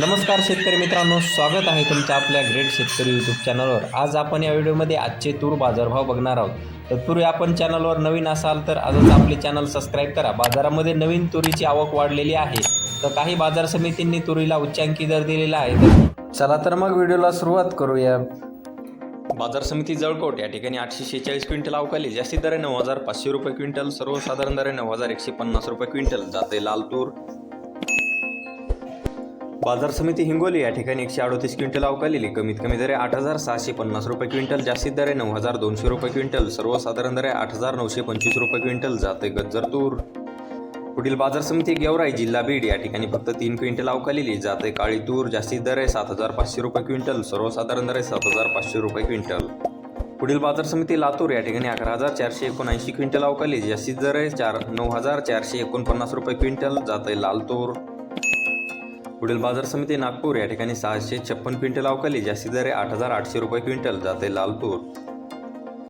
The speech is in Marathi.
नमस्कार शेतकरी मित्रांनो स्वागत आहे तुमचं आपल्या ग्रेट शेतकरी यूट्यूब चॅनलवर आज आपण या व्हिडिओमध्ये आजचे तूर बाजारभाव बघणार आहोत. तत्पूर्वी आपण चॅनलवर नवीन असाल तर आजच आपले चॅनल सबस्क्राईब करा. बाजारामध्ये नवीन तुरीची आवक वाढलेली आहे. तर काही बाजार समितींनी तुरीला उच्चांकी दर दिलेला आहे. चला तर मग व्हिडिओला सुरुवात करूया. बाजार समिती जळकोट या ठिकाणी आठशे शेहेचाळीस क्विंटल अवकाली जास्तीत दर आहे नऊ हजार पाचशे रुपये क्विंटल सर्वसाधारण दर आहे नऊ हजार एकशे पन्नास रुपये क्विंटल. जाते लाल तूर बाजार समिती हिंगोली या ठिकाणी एकशे अडोतीस क्विंटल अवकालेली कमीत कमी दर आठ हजार सहाशे पन्नास रुपये क्विंटल जास्तीत दर आहे नऊ हजार दोनशे रुपये क्विंटल सर्वसाधारण दर आहे आठ हजार नऊशे पंचवीस रुपये क्विंटल जाते गज्जर तूर. पुढील बाजार समिती गेवराई जिल्हा बीड या ठिकाणी फक्त तीन क्विंटल अवकालेली जाते काळी तूर जास्तीत दर आहे सात हजार पाचशे रुपये क्विंटल सर्वसाधारण दर आहे सात हजार पाचशे रुपये क्विंटल. पुढील बाजार समिती लातूर या ठिकाणी अकरा हजार चारशे एकोणऐंशी क्विंटल अवकाली जास्तीत दर आहे चार नऊ हजार चारशे एकोणपन्नास रुपये क्विंटल जाते लाल तूर पुढील बाजार समिती नागपूर या ठिकाणी सहाशे छप्पन क्विंटल अवकाली जास्तीत दर आठ हजार आठशे रुपये क्विंटल जाते लाल तूर